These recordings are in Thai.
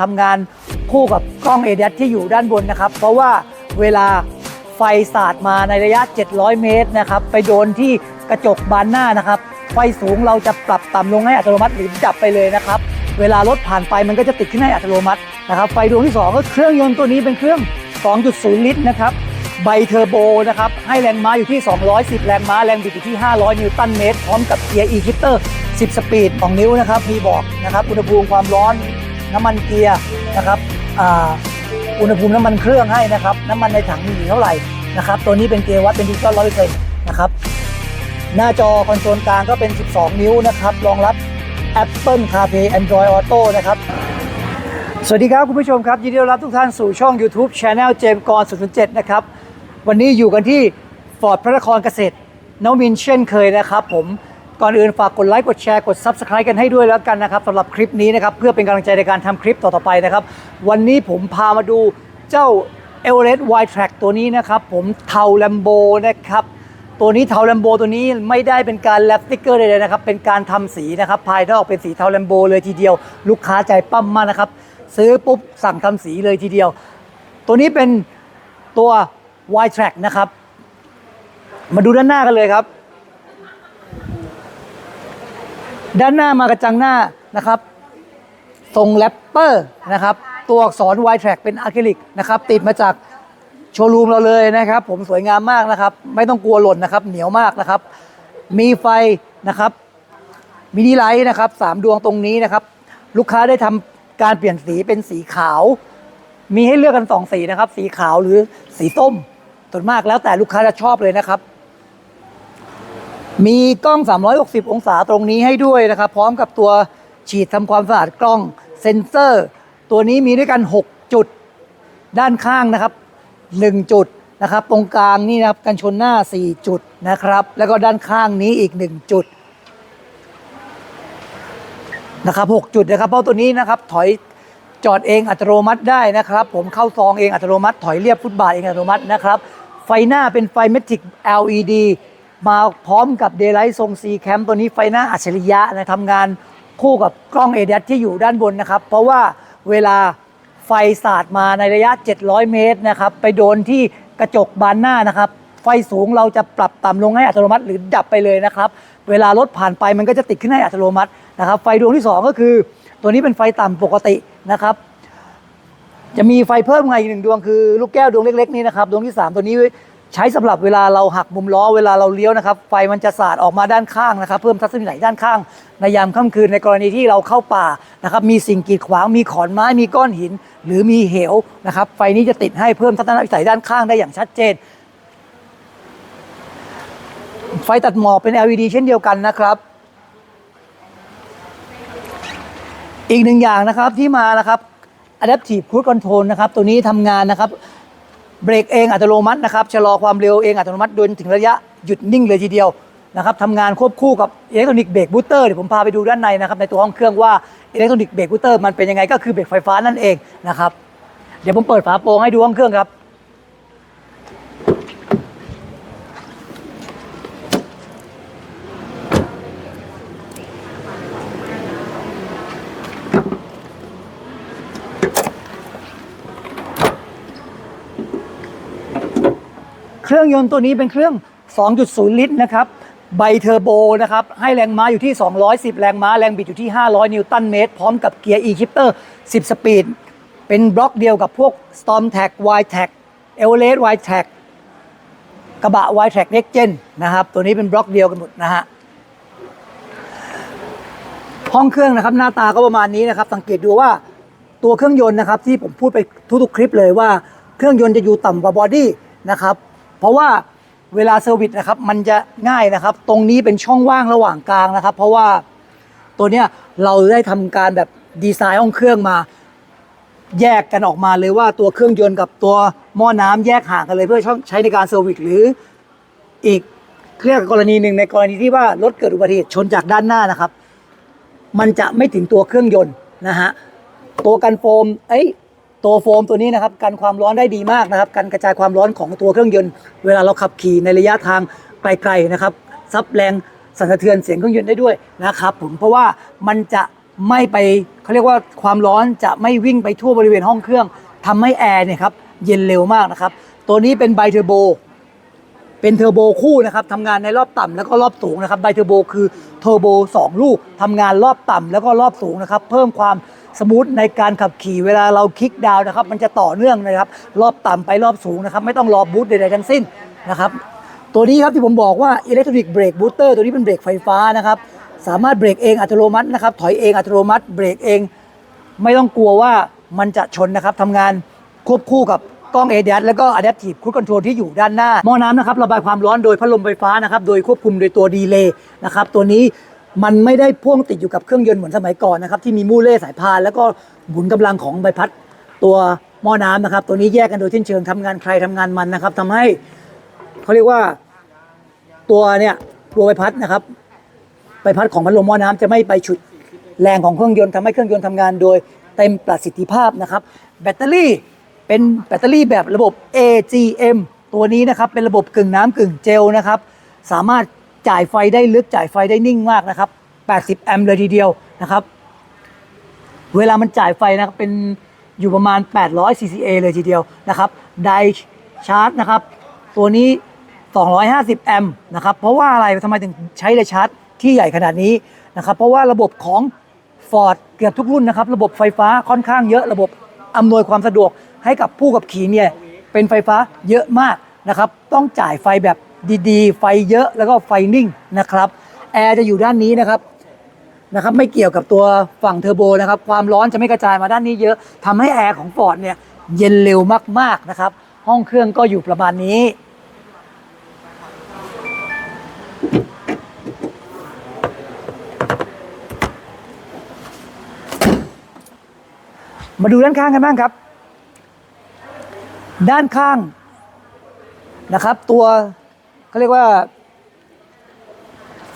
ทำงานคู่กับกล้องเอเดที่อยู่ด้านบนนะครับ เพราะว่าเวลาไฟสาดมาในระยะ 700 เมตรนะครับ ไปโดนที่กระจกบานหน้านะครับ ไฟสูงเราจะปรับต่ำลงให้อัตโนมัติหรือดับไปเลยนะครับ เวลารถผ่านไปมันก็จะติดขึ้นให้อัตโนมัตินะครับ ไฟดวงที่ 2 ก็เครื่องยนต์ตัวนี้เป็นเครื่อง 2.0 ลิตรนะครับไบเทอร์โบนะครับ ให้แรงม้าอยู่ที่ 210 แรงม้า แรงบิดอยู่ที่ 500 นิวตันเมตร พร้อมกับเกียร์ e-shifter 10 สปีด 2 นิ้วนะครับ มีบอกนะครับ อุณหภูมิความร้อน น้ำมันเกียร์นะครับอุณหภูมิน้ำมันเครื่องให้นะครับ น้ำมันในถังมีอยู่เท่าไหร่นะครับตัวนี้เป็นเกียร์วัดเป็นดิจิตอลร้อยเปอร์เซ็นต์นะครับหน้าจอคอนโซลกลางก็เป็น 12 นิ้วนะครับรองรับ Apple CarPlay Android Auto นะครับสวัสดีครับ คุณผู้ชมครับยินดีต้อนรับทุกท่านสู่ช่อง YouTube Channel เจมส์กร007นะครับวันนี้อยู่กันที่ฟอร์ดพระนครเกษตรนวมินเช่นเคยนะครับผม ก่อนอื่นฝากกดไลค์กดแชร์กด Subscribe กันให้ด้วยแล้วกันนะครับสำหรับคลิปนี้นะครับเพื่อเป็นกำลังใจในการทำคลิปต่อๆไปนะครับ วันนี้ผมพามาดูเจ้า e v e r e s t Wide Track ตัวนี้นะครับ ผมเทาแลมโบนะครับ ตัวนี้เทาแลมโบตัวนี้ไม่ได้เป็นการแลปสติกเกอร์เลยนะครับ เป็นการทำสีนะครับ ภายนอกเป็นสีเทาแลมโบเลยทีเดียว ลูกค้าใจปั้มมากนะครับ ซื้อปุ๊บสั่งทำสีเลยทีเดียว ตัวนี้เป็นตัว Wide Track นะครับ มาดูด้านหน้ากันเลยครับ ด้านหน้ามากระจังหน้านะครับทรงแรปเปอร์นะครับ ตัวอักษร Y track เป็นอะคริลิกนะครับ ติดมาจากโชว์รูมเราเลยนะครับ ผมสวยงามมากนะครับ ไม่ต้องกลัวหล่นนะครับ เหนียวมากนะครับ มีไฟนะครับมินิไลท์นะครับสามดวงตรงนี้นะครับ ลูกค้าได้ทำการเปลี่ยนสีเป็นสีขาว มีให้เลือกกันสองสีนะครับ สีขาวหรือสีส้มส่วนมากแล้วแต่ลูกค้าจะชอบเลยนะครับ มีกล้อง 360 องศาตรงนี้ให้ด้วยนะครับ พร้อมกับตัวฉีดทำความสะอาดกล้องเซ็นเซอร์ ตัวนี้มีด้วยกัน 6 จุดด้านข้างนะครับ 1 จุดนะครับ ตรงกลางนี่นะครับกันชนหน้า 4 จุดนะครับ แล้วก็ด้านข้างนี้อีก 1 จุดนะครับ6จุดนะครับ เพราะตัวนี้นะครับถอยจอดเองอัตโนมัติได้นะครับ ผมเข้าซองเองอัตโนมัติ ถอยเรียบฟุตบาทเองอัตโนมัตินะครับ ไฟหน้าเป็นไฟเมทิก LED มาพร้อมกับเด y l i g h t ทรง C Cam ตัวนี้ไฟหน้าอัจฉริยะนะทำงานคู่กับกล้องเอเดที่อยู่ด้านบนนะครับ เพราะว่าเวลาไฟสาดมาในระยะ 700 เมตรนะครับ ไปโดนที่กระจกบานหน้านะครับ ไฟสูงเราจะปรับต่ำลงให้อัตโนมัติหรือดับไปเลยนะครับ เวลารถผ่านไปมันก็จะติดขึ้นให้อัตโนมัตินะครับ ไฟดวงที่ 2 ก็คือ ตัวนี้เป็นไฟต่ำปกตินะครับ จะมีไฟเพิ่มไงอีกหนึ่งดวงคือลูกแก้วดวงเล็ก ๆ นี้นะครับ ดวงที่ 3 ตัวนี้ ใช้สำหรับเวลาเราหักมุมล้อเวลาเราเลี้ยวนะครับ ไฟมันจะสาดออกมาด้านข้างนะครับ เพิ่มทัศนียด้านข้าง ในยามค่ำคืนในกรณีที่เราเข้าป่านะครับ มีสิ่งกีดขวาง มีขอนไม้ มีก้อนหิน หรือมีเหวนะครับ ไฟนี้จะติดให้เพิ่มทัศนวิสัยด้านข้างได้อย่างชัดเจน ไฟตัดหมอกเป็น LED เช่นเดียวกันนะครับอีกหนึ่งอย่างนะครับที่มานะครับ Adaptive Cruise Control นะครับ ตัวนี้ทำงานนะครับ เบรกเองอัตโนมัตินะครับชะลอความเร็วเองอัตโนมัติโดยถึงระยะหยุดนิ่งเลยทีเดียวนะครับทำงานควบคู่กับอิเล็กทรอนิกส์เบรกบูสเตอร์เดี๋ยวผมพาไปดูด้านในนะครับในตัวห้องเครื่องว่าอิเล็กทรอนิกส์เบรกบูสเตอร์มันเป็นยังไงก็คือเบรกไฟฟ้านั่นเองนะครับเดี๋ยวผมเปิดฝาโปรงให้ดูห้องเครื่องครับ เครื่องยนต์ตัวนี้เป็นเครื่อง 2.0 ลิตรนะครับไบเทอร์โบนะครับให้แรงม้าอยู่ที่ 210 แรงม้าแรงบิดอยู่ที่ 500 นิวตันเมตร พร้อมกับเกียร์ e-shifter 10 สปีด เป็นบล็อกเดียวกับพวก Storm Tag Y Tag Everest Y Tag กระบะ Y Tag Next Gen นะครับ ตัวนี้เป็นบล็อกเดียวกันหมดนะฮะห้องเครื่องนะครับหน้าตาก็ประมาณนี้นะครับ สังเกตดูว่าตัวเครื่องยนต์นะครับที่ผมพูดไปทุกๆคลิปเลยว่าเครื่องยนต์จะอยู่ต่ำกว่าบอดี้นะครับ เพราะว่าเวลาเซอร์วิสนะครับมันจะง่ายนะครับ ตรงนี้เป็นช่องว่างระหว่างกลางนะครับ เพราะว่าตัวเนี้ยเราได้ทำการแบบดีไซน์ห้องเครื่องมาแยกกันออกมาเลยว่าตัวเครื่องยนต์กับตัวหม้อน้ำแยกห่างกันเลยเพื่อช่องใช้ในการเซอร์วิสหรืออีกเรียกกรณีหนึ่งในกรณีที่ว่ารถเกิดอุบัติเหตุชนจากด้านหน้านะครับ มันจะไม่ถึงตัวเครื่องยนต์นะฮะตัวกันโฟมเอ้ย ตัวโฟมตัวนี้นะครับกันความร้อนได้ดีมากนะครับกันกระจายความร้อนของตัวเครื่องยนต์ เวลาเราขับขี่ในระยะทางไกลๆนะครับซับแรงสั่นสะเทือนเสียงเครื่องยนต์ได้ด้วยนะครับผมเพราะว่ามันจะไม่ไปเขาเรียกว่าความร้อนจะไม่วิ่งไปทั่วบริเวณห้องเครื่องทำให้แอร์เนี่ยครับเย็นเร็วมากนะครับ ตัวนี้เป็นไบเทอร์โบเป็นเทอร์โบคู่นะครับทำงานในรอบต่ำแล้วก็รอบสูงนะครับไบเทอร์โบคือเทอร์โบ2 ลูกทำงานรอบต่ำแล้วก็รอบสูงนะครับ เพิ่มความ สมูทในการขับขี่เวลาเราคลิกดาวนะครับ มันจะต่อเนื่องนะครับ รอบต่ำไปรอบสูงนะครับ ไม่ต้องรอบูตใดๆทั้งสิ้นนะครับ ตัวนี้ครับที่ผมบอกว่าอิเล็กทรอนิกส์เบรกบูสเตอร์ตัวนี้เป็นเบรกไฟฟ้านะครับสามารถเบรกเองอัตโนมัตินะครับถอยเองอัตโนมัติเบรกเอง ไม่ต้องกลัวว่ามันจะชนนะครับทำงานควบคู่กับกล้อง ADAS แล้วก็ Adaptive Cruise Control ที่อยู่ด้านหน้าหม้อน้ำนะครับระบายความร้อนโดยพัดลมไฟฟ้านะครับโดยควบคุมโดยตัวดีเลย์นะครับตัวนี้ มันไม่ได้พ่วงติดอยู่กับเครื่องยนต์เหมือนสมัยก่อนนะครับที่มีมูเล่สายพาน แล้วก็หมุนกำลังของใบพัดตัวหม้อน้ำนะครับ ตัวนี้แยกกันโดยสิ้นเชิงทำงานใครทำงานมันนะครับทำให้เขาเรียกว่าตัวเนี่ยตัวใบพัดนะครับใบพัดของพัดลมหม้อน้ำจะไม่ไปฉุดแรงของเครื่องยนต์ทำให้เครื่องยนต์ทำงานโดยเต็มประสิทธิภาพนะครับ แบตเตอรี่เป็นแบตเตอรี่แบบระบบ AGM ตัวนี้นะครับเป็นระบบกึ่งน้ำกึ่งเจลนะครับ สามารถ จ่ายไฟได้ลึกจ่ายไฟได้นิ่งมากนะครับ 80 แอมป์เลยทีเดียวนะครับ เวลามันจ่ายไฟนะครับเป็นอยู่ประมาณ 800 CCA เลยทีเดียวนะครับ ไดชาร์จนะครับ ตัวนี้ 250 แอมป์นะครับ เพราะว่าอะไรทำไมถึงใช้ไดชาร์จที่ใหญ่ขนาดนี้นะครับ เพราะว่าระบบของ Ford เกือบทุกรุ่นนะครับ ระบบไฟฟ้าค่อนข้างเยอะระบบอำนวยความสะดวกให้กับผู้ขับขี่เนี่ยเป็นไฟฟ้าเยอะมากนะครับ ต้องจ่ายไฟแบบ ดีๆ ไฟเยอะแล้วก็ไฟนิ่งนะครับแอร์จะอยู่ด้านนี้นะครับนะครับ ไม่เกี่ยวกับตัวฝั่งเทอร์โบนะครับ ความร้อนจะไม่กระจายมาด้านนี้เยอะทำให้แอร์ของฟอร์ดเนี่ยเย็นเร็วมากๆนะครับ ห้องเครื่องก็อยู่ประมาณนี้มาดูด้านข้างกันบ้างครับ ด้านข้างนะครับ ตัว เขาเรียกว่า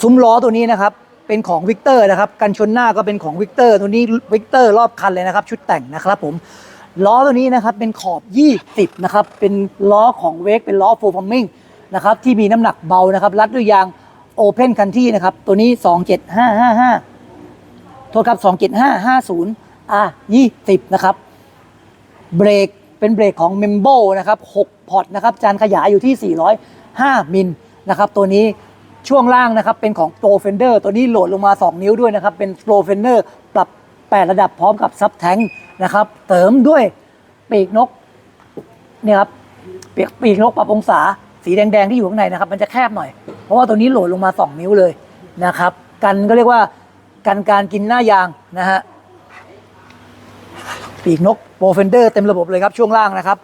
ซุ้มล้อตัวนี้นะครับ เป็นของวิกเตอร์นะครับ กันชนหน้าก็เป็นของวิกเตอร์ตัวนี้วิกเตอร์รอบคันเลยนะครับ ชุดแต่งนะครับผมล้อตัวนี้นะครับเป็นขอบ 20 นะครับ เป็นล้อของเวกเป็นล้อโฟร์ฟอร์มิงนะครับที่มีน้ำหนักเบานะครับ รัดด้วยยางโอเพนคันที่นะครับ ตัวนี้ 27555 โทษครับ 27550อะ20 นะครับ เบรกเป็นเบรกของ m e m b o นะครับ 6 พอร์ตนะครับ จานขยายอยู่ที่ 5 มิลนะครับตัวนี้ช่วงล่างนะครับเป็นของ Pro Fender ตัวนี้โหลดลงมา 2 นิ้วด้วยนะครับ เป็น Pro Fender ปรับ 8 ระดับพร้อมกับซับแทงนะครับเติมด้วยปีกนกเนี่ยครับปีกปีกนกปรับองศาสีแดงๆที่อยู่ข้างในนะครับ มันจะแคบหน่อย เพราะว่าตัวนี้โหลดลงมา 2 นิ้วเลยนะครับ กันก็เรียกว่ากันการกินหน้ายางนะฮะปีกนกโปรเฟนเดอร์เต็มระบบเลยครับช่วงล่างนะครับ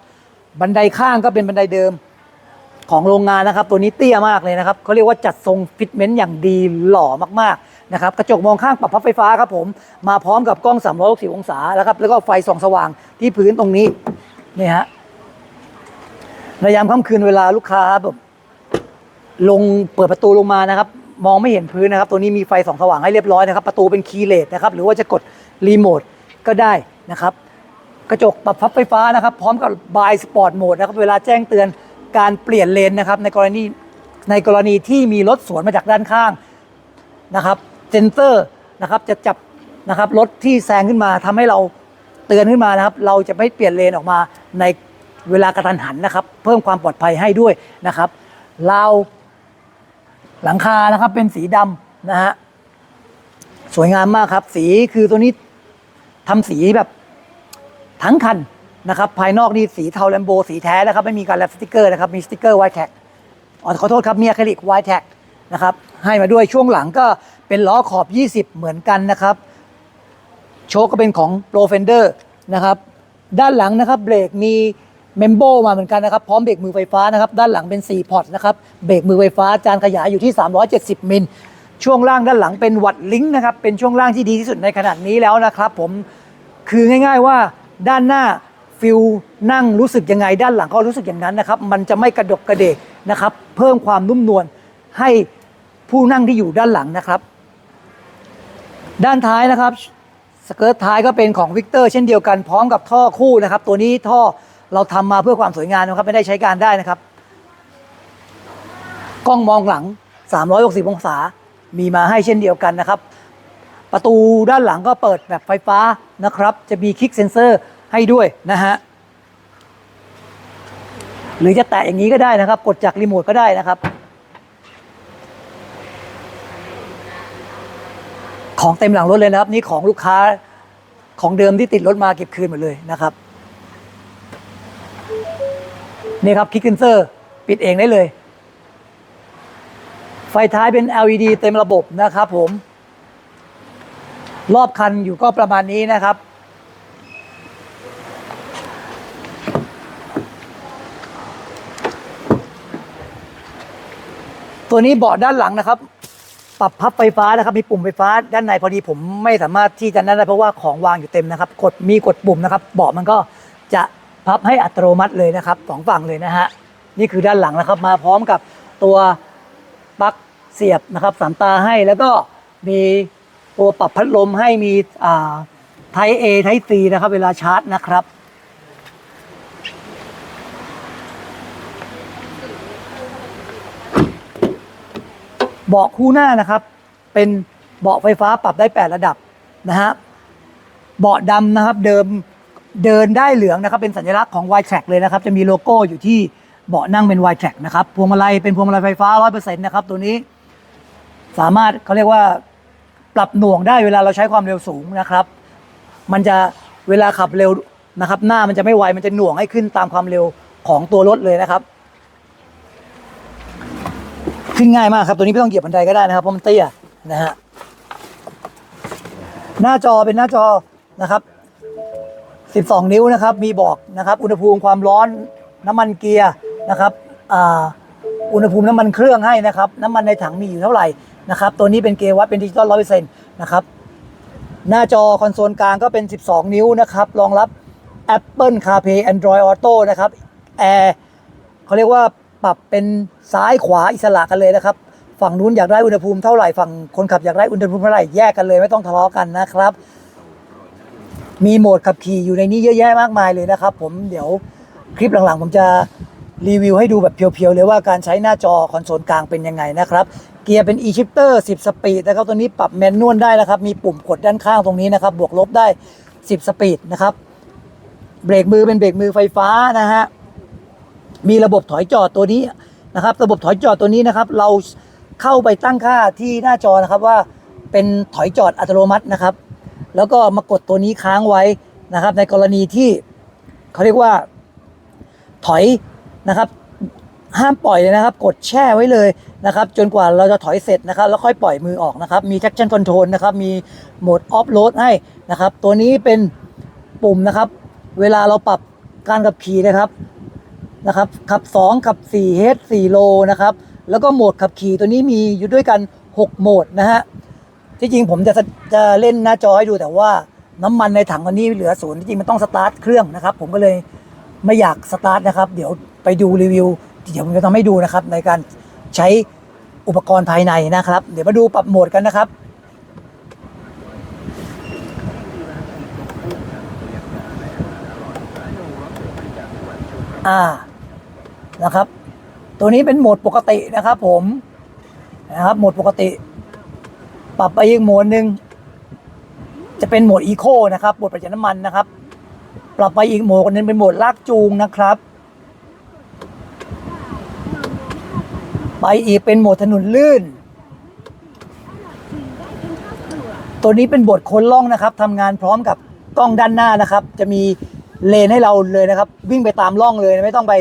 บันไดข้างก็เป็นบันไดเดิม ของโรงงานนะครับ ตัวนี้เตี้ยมากเลยนะครับเขาเรียกว่าจัดทรงฟิตเมนต์อย่างดีหล่อมากๆนะครับกระจกมองข้างปรับพับไฟฟ้าครับผมมาพร้อมกับกล้อง 360 องศาแล้วครับแล้วก็ไฟส่องสว่างที่พื้นตรงนี้นี่ฮะในยามค่ำคืนเวลาลูกค้าแบบลงเปิดประตูลงมานะครับ มองไม่เห็นพื้นนะครับ ตัวนี้มีไฟส่องสว่างให้เรียบร้อยนะครับ ประตูเป็นคีย์เลสนะครับหรือว่าจะกดรีโมทก็ได้นะครับ กระจกปรับพับไฟฟ้านะครับ พร้อมกับบายสปอร์ตโหมดนะครับ เวลาแจ้งเตือน การเปลี่ยนเลนนะครับในกรณีในกรณีที่มีรถสวนมาจากด้านข้างนะครับเซนเซอร์นะครับจะจับนะครับรถที่แซงขึ้นมาทำให้เราเตือนขึ้นมานะครับ เราจะไม่เปลี่ยนเลนออกมาในเวลากระทันหันนะครับ เพิ่มความปลอดภัยให้ด้วยนะครับเราวหลังคานะครับเป็นสีดำนะฮะสวยงามมากครับ สีคือตัวนี้ทำสีแบบทั้งคัน นะครับภายนอกนี่สีเทาแลมโบสีแท้นะครับไม่มีการแรปสติกเกอร์นะครับมีสติกเกอร์ไวท์แท็กอ๋อขอโทษครับมีอะคริลิกไวท์แท็กนะครับให้มาด้วยช่วงหลังก็เป็นล้อขอบ 20 เหมือนกันนะครับ โชคก็เป็นของ Pro Fender นะครับด้านหลังนะครับเบรกมีเมมโบมาเหมือนกันนะครับพร้อมเบรกมือไฟฟ้านะครับด้านหลังเป็น 4 พอร์ตนะครับเบรกมือไฟฟ้าจานขยายอยู่ที่ 370 มิล ช่วงล่างด้านหลังเป็นวัดลิงก์นะครับเป็นช่วงล่างที่ดีที่สุดในขนาดนี้แล้วนะครับ ผมคือง่าย ๆว่าด้านหน้า ฟิลนั่งรู้สึกยังไงด้านหลังก็รู้สึกอย่างนั้นนะครับ มันจะไม่กระดกกระเดกนะครับ เพิ่มความนุ่มนวลให้ผู้นั่งที่อยู่ด้านหลังนะครับ ด้านท้ายนะครับสเกิร์ตท้ายก็เป็นของวิกเตอร์เช่นเดียวกันพร้อมกับท่อคู่นะครับ ตัวนี้ท่อเราทำมาเพื่อความสวยงามนะครับไม่ได้ใช้การได้นะครับ กล้องมองหลัง 360 องศา มีมาให้เช่นเดียวกันนะครับ ประตูด้านหลังก็เปิดแบบไฟฟ้านะครับ จะมีคลิกเซนเซอร์ ให้ด้วยนะฮะหรือจะแตะอย่างนี้ก็ได้นะครับ กดจากรีโมทก็ได้นะครับ ของเต็มหลังรถเลยนะครับ นี่ของลูกค้าของเดิมที่ติดรถมาเก็บคืนหมดเลยนะครับนี่ครับคลิกเซนเซอร์ปิดเองได้เลย ไฟท้ายเป็น LED เต็มระบบนะครับผม รอบคันอยู่ก็ประมาณนี้นะครับ ตัวนี้เบาะด้านหลังนะครับ ปรับพับไฟฟ้านะครับ มีปุ่มไฟฟ้าด้านในพอดีผมไม่สามารถที่จะนั่นได้เพราะว่าของวางอยู่เต็มนะครับ กดมีกดปุ่มนะครับ เบาะมันก็จะพับให้อัตโนมัติเลยนะครับสองฝั่งเลยนะฮะนี่คือด้านหลังนะครับ มาพร้อมกับตัวปลั๊กเสียบนะครับสามตาให้แล้วก็มีตัวปรับพัดลมให้มีอ่าไทเอไทซีนะครับ เวลาชาร์จนะครับ เบาะคู่หน้านะครับ เป็นเบาะไฟฟ้าปรับได้ 8 ระดับนะฮะเบาะดำนะครับเดิมเดินได้เหลืองนะครับ เป็นสัญลักษณ์ของ y t r a c k เลยนะครับ จะมีโลโก้อยู่ที่เบาะนั่งเป็น y t r a c k นะครับพวงมาลัยเป็นพวงมาลัยไฟฟ้า 100%นะครับตัวนี้สามารถเขาเรียกว่าปรับหน่วงได้เวลาเราใช้ความเร็วสูงนะครับ มันจะเวลาขับเร็วนะครับ หน้ามันจะไม่ไวมันจะหน่วงให้ขึ้นตามความเร็วของตัวรถเลยนะครับ ขึ้นง่ายมากครับตัวนี้ไม่ต้องเหยียบบันไดก็ได้นะครับเพราะมันเตี้ยนะฮะหน้าจอเป็นหน้าจอนะครับ 12 นิ้วนะครับ มีบอกนะครับ อุณหภูมิความร้อนน้ำมันเกียร์นะครับอ่าอุณหภูมิน้ำมันเครื่องให้นะครับ น้ำมันในถังมีอยู่เท่าไหร่นะครับ ตัวนี้เป็นเกียร์วัดเป็นดิจิตอลร้อยเปอร์เซ็นต์นะครับหน้าจอคอนโซลกลางก็เป็น 12 นิ้วนะครับ รองรับ Apple CarPlay Android Auto นะครับ Air เขาเรียกว่า ปรับเป็นซ้ายขวาอิสระกันเลยนะครับ ฝั่งนู้นอยากได้อุณหภูมิเท่าไหร่ฝั่งคนขับอยากได้อุณหภูมิเท่าไหร่แยกกันเลยไม่ต้องทะเลาะกันนะครับ มีโหมดขับขี่อยู่ในนี้เยอะแยะมากมายเลยนะครับ ผมเดี๋ยวคลิปหลังๆ ผมจะรีวิวให้ดูแบบเพียวๆเลยว่าการใช้หน้าจอคอนโซลกลางเป็นยังไงนะครับเกียร์เป็น e-shifter 10 สปีดนะครับตัวนี้ปรับแมนนวลได้นะครับ มีปุ่มกดด้านข้างตรงนี้นะครับ บวกลบได้ 10 สปีดนะครับ เบรกมือเป็นเบรกมือไฟฟ้านะฮะ มีระบบถอยจอดตัวนี้นะครับ ระบบถอยจอดตัวนี้นะครับ เราเข้าไปตั้งค่าที่หน้าจอนะครับว่าเป็นถอยจอดอัตโนมัตินะครับ แล้วก็มากดตัวนี้ค้างไว้นะครับ ในกรณีที่เขาเรียกว่า ถอยนะครับ ห้ามปล่อยเลยนะครับ กดแช่ไว้เลยนะครับ จนกว่าเราจะถอยเสร็จนะครับ แล้วค่อยปล่อยมือออกนะครับ มี traction control นะครับ มีโหมด off road ให้นะครับ ตัวนี้เป็นปุ่มนะครับ เวลาเราปรับการขับขี่นะครับ นะครับขับ 2 ขับ4 h 4 low นะครับ แล้วก็โหมดขับขี่ตัวนี้มีอยู่ด้วยกัน 6 โหมดนะฮะ ที่จริงผมจะจะเล่นหน้าจอให้ดูแต่ว่าน้ำมันในถังวันนี้เหลือศูนย์ที่จริงมันต้องสตาร์ทเครื่องนะครับ ผมก็เลยไม่อยากสตาร์ทนะครับ เดี๋ยวไปดูรีวิว เดี๋ยวผมจะทำให้ดูนะครับในการใช้อุปกรณ์ภายในนะครับ เดี๋ยวมาดูปรับโหมดกันนะครับอ่า นะครับ ตัวนี้เป็นโหมดปกตินะครับ ผมนะครับโหมดปกติ ปรับไปอีกโหมดหนึ่งจะเป็นโหมดอีโคนะครับโหมดประหยัดน้ำมันนะครับ ปรับไปอีกโหมดนึงเป็นโหมดลากจูงนะครับ ไปอีกเป็นโหมดถนนลื่น ตัวนี้เป็นโหมดโคนล่องนะครับทำงานพร้อมกับกล้องด้านหน้านะครับ จะมีเลนให้เราเลยนะครับ วิ่งไปตามร่องเลยไม่ต้องไป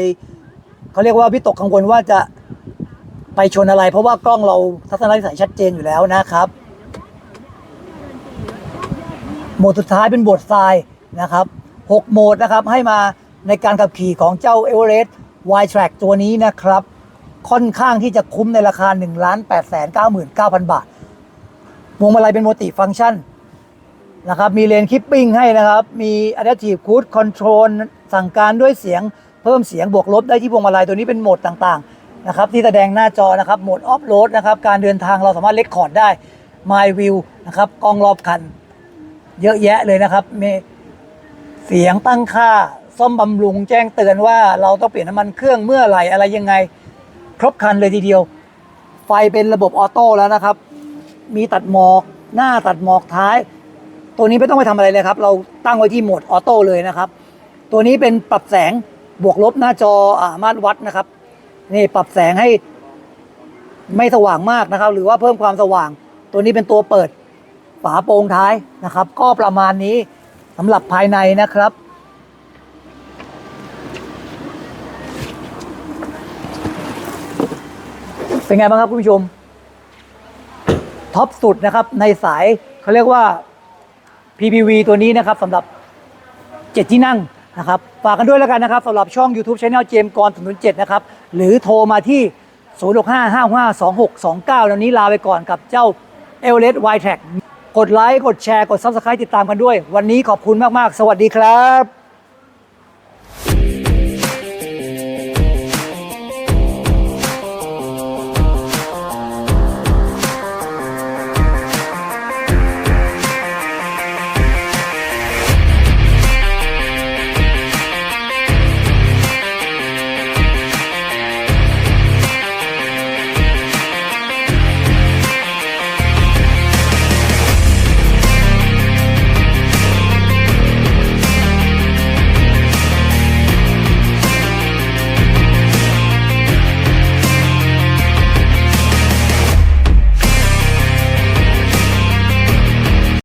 เขาเรียกว่าวิตกกังวลว่าจะไปชนอะไร เพราะว่ากล้องเราทัศนวิสัยชัดเจนอยู่แล้วนะครับโหมดสุดท้ายเป็นโหมดทรายนะครับ 6 โหมดนะครับให้มาในการขับขี่ของเจ้า e v e r e s t Y Track ตัวนี้นะครับ ค่อนข้างที่จะคุ้มในราคา 1 8 9 9 0 0 0 บาทพวงมาลัยเป็นมัลติฟังก์ชันนะครับ มีเลนคิปปิ้งให้นะครับ มี Adaptive Cruise Control สั่งการด้วยเสียง เพิ่มเสียงบวกลบได้ที่พวงมาลัยตัวนี้เป็นโหมดต่างๆนะครับที่แสดงหน้าจอนะครับโหมดออฟโรดนะครับการเดินทางเราสามารถเลคคอร์ดได้ My View นะครับกล้องรอบคัน เยอะแยะเลยนะครับมีเสียงตั้งค่าซ่อมบำรุงแจ้งเตือนว่าเราต้องเปลี่ยนน้ำมันเครื่องเมื่อไหร่อะไรยังไง ครบคันเลยทีเดียว ไฟเป็นระบบออโต้แล้วนะครับ มีตัดหมอกหน้าตัดหมอกท้าย ตัวนี้ไม่ต้องไปทำอะไรเลยครับ เราตั้งไว้ที่โหมดออโต้เลยนะครับ ตัวนี้เป็นปรับแสง บวกลบหน้าจออ่าสามารถวัดนะครับ นี่ปรับแสงให้ไม่สว่างมากนะครับ หรือว่าเพิ่มความสว่าง ตัวนี้เป็นตัวเปิดฝาโปร่งท้ายนะครับ ก็ประมาณนี้สำหรับภายในนะครับ เป็นไงบ้างครับคุณผู้ชม ท็อปสุดนะครับในสายเขาเรียกว่า PPV ตัวนี้นะครับสำหรับ 7 ที่นั่ง นะครับฝากกันด้วยแล้วกันนะครับสำหรับช่อง YouTube Channel เจมกร007นะครับ หรือโทรมาที่ 065 565 2629แล้วนี้ลาไปก่อนกับเจ้าเอลเลสไวท์แท็กกดไลค์กดแชร์กด Subscribe ติดตามกันด้วย วันนี้ขอบคุณมาก ๆ สวัสดีครับ